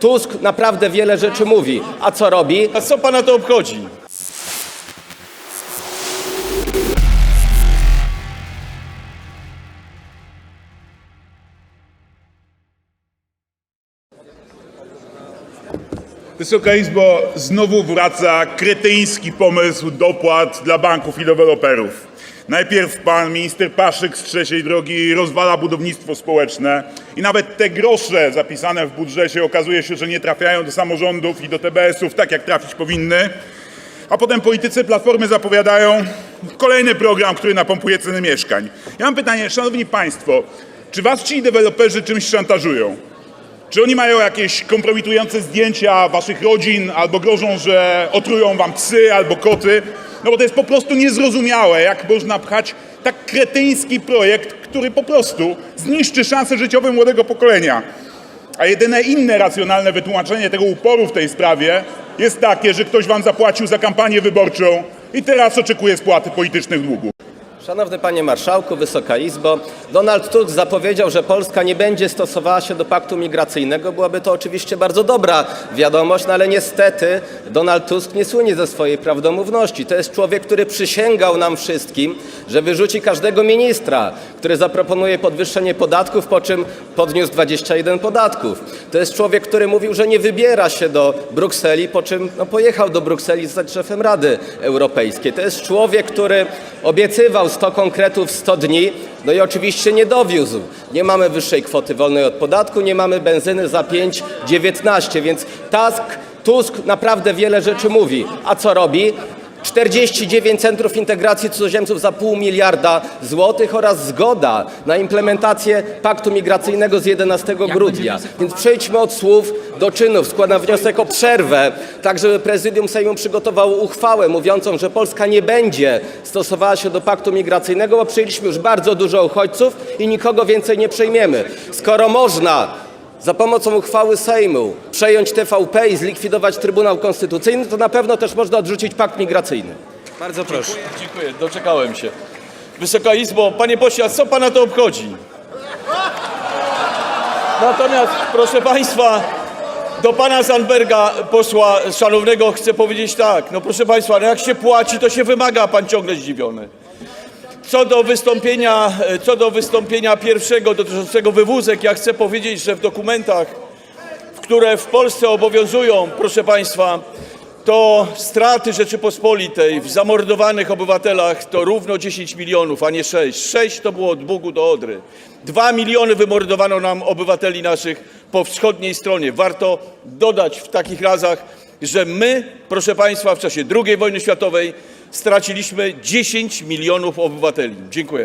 Tusk naprawdę wiele rzeczy mówi. A co robi? A co pana to obchodzi? Wysoka Izbo, znowu wraca kretyński pomysł dopłat dla banków i deweloperów. Najpierw pan minister Paszyk z trzeciej drogi rozwala budownictwo społeczne i nawet te grosze zapisane w budżecie okazuje się, że nie trafiają do samorządów i do TBS-ów tak, jak trafić powinny. A potem politycy Platformy zapowiadają kolejny program, który napompuje ceny mieszkań. Ja mam pytanie, szanowni państwo, czy was ci deweloperzy czymś szantażują? Czy oni mają jakieś kompromitujące zdjęcia waszych rodzin, albo grożą, że otrują wam psy albo koty? No bo to jest po prostu niezrozumiałe, jak można pchać tak kretyński projekt, który po prostu zniszczy szanse życiowe młodego pokolenia. A jedyne inne racjonalne wytłumaczenie tego uporu w tej sprawie jest takie, że ktoś wam zapłacił za kampanię wyborczą i teraz oczekuje spłaty politycznych długów. Szanowny Panie Marszałku, Wysoka Izbo, Donald Tusk zapowiedział, że Polska nie będzie stosowała się do paktu migracyjnego. Byłaby to oczywiście bardzo dobra wiadomość, no ale niestety Donald Tusk nie słynie ze swojej prawdomówności. To jest człowiek, który przysięgał nam wszystkim, że wyrzuci każdego ministra, który zaproponuje podwyższenie podatków, po czym podniósł 21 podatków. To jest człowiek, który mówił, że nie wybiera się do Brukseli, po czym no, pojechał do Brukseli zostać szefem Rady Europejskiej. To jest człowiek, który obiecywał 100 konkretów w 100 dni, no i oczywiście nie dowiózł. Nie mamy wyższej kwoty wolnej od podatku, nie mamy benzyny za 5,19, więc Tusk naprawdę wiele rzeczy mówi. A co robi? 49 centrów integracji cudzoziemców za pół miliarda złotych oraz zgoda na implementację paktu migracyjnego z 11 grudnia. Więc przejdźmy od słów do czynów. Składam wniosek o przerwę, tak żeby prezydium Sejmu przygotowało uchwałę mówiącą, że Polska nie będzie stosowała się do paktu migracyjnego, bo przyjęliśmy już bardzo dużo uchodźców i nikogo więcej nie przejmiemy. Skoro można za pomocą uchwały Sejmu przejąć TVP i zlikwidować Trybunał Konstytucyjny, to na pewno też można odrzucić pakt migracyjny. Bardzo proszę. Dziękuję, doczekałem się. Wysoka Izbo, panie pośle, a co pana to obchodzi? Natomiast, proszę państwa, do pana Zandberga, posła szanownego, chcę powiedzieć tak. No proszę państwa, no jak się płaci, to się wymaga, a pan ciągle zdziwiony. Co do wystąpienia, pierwszego dotyczącego wywózek, ja chcę powiedzieć, że w dokumentach, które w Polsce obowiązują, proszę państwa, to straty Rzeczypospolitej w zamordowanych obywatelach to równo 10 milionów, a nie 6. 6 to było od Bugu do Odry. 2 miliony wymordowano nam obywateli naszych po wschodniej stronie. Warto dodać w takich razach, że my, proszę Państwa, w czasie II wojny światowej straciliśmy 10 milionów obywateli. Dziękuję.